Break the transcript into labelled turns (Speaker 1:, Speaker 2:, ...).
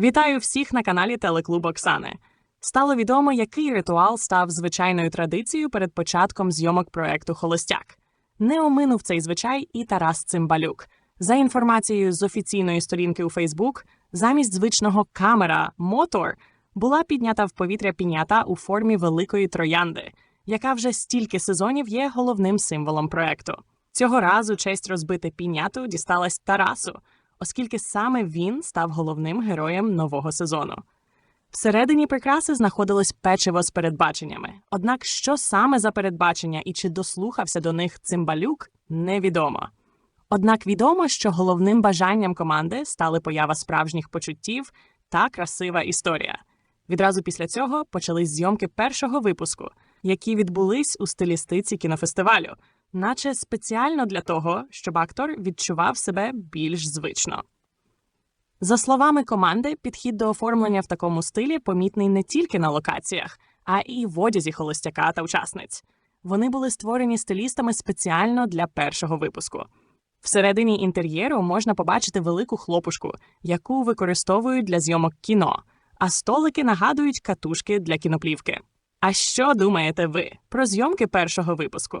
Speaker 1: Вітаю всіх на каналі Телеклуб Оксани. Стало відомо, який ритуал став звичайною традицією перед початком зйомок проекту Холостяк. Не оминув цей звичай і Тарас Цимбалюк. За інформацією з офіційної сторінки у Фейсбук, замість звичного камера мотор була піднята в повітря пінята у формі великої троянди, яка вже стільки сезонів є головним символом проекту. Цього разу честь розбити піняту дісталась Тарасу, оскільки саме він став головним героєм нового сезону. Всередині прикраси знаходилось печиво з передбаченнями. Однак, що саме за передбачення і чи дослухався до них цимбалюк, невідомо. Однак відомо, що головним бажанням команди стали поява справжніх почуттів та красива історія. Відразу після цього почались зйомки першого випуску, які відбулись у стилістиці кінофестивалю, наче спеціально для того, щоб актор відчував себе більш звично. За словами команди, підхід до оформлення в такому стилі помітний не тільки на локаціях, а і в одязі холостяка та учасниць. Вони були створені стилістами спеціально для першого випуску. Всередині інтер'єру можна побачити велику хлопушку, яку використовують для зйомок кіно, а столики нагадують катушки для кіноплівки. А що думаєте ви про зйомки першого випуску?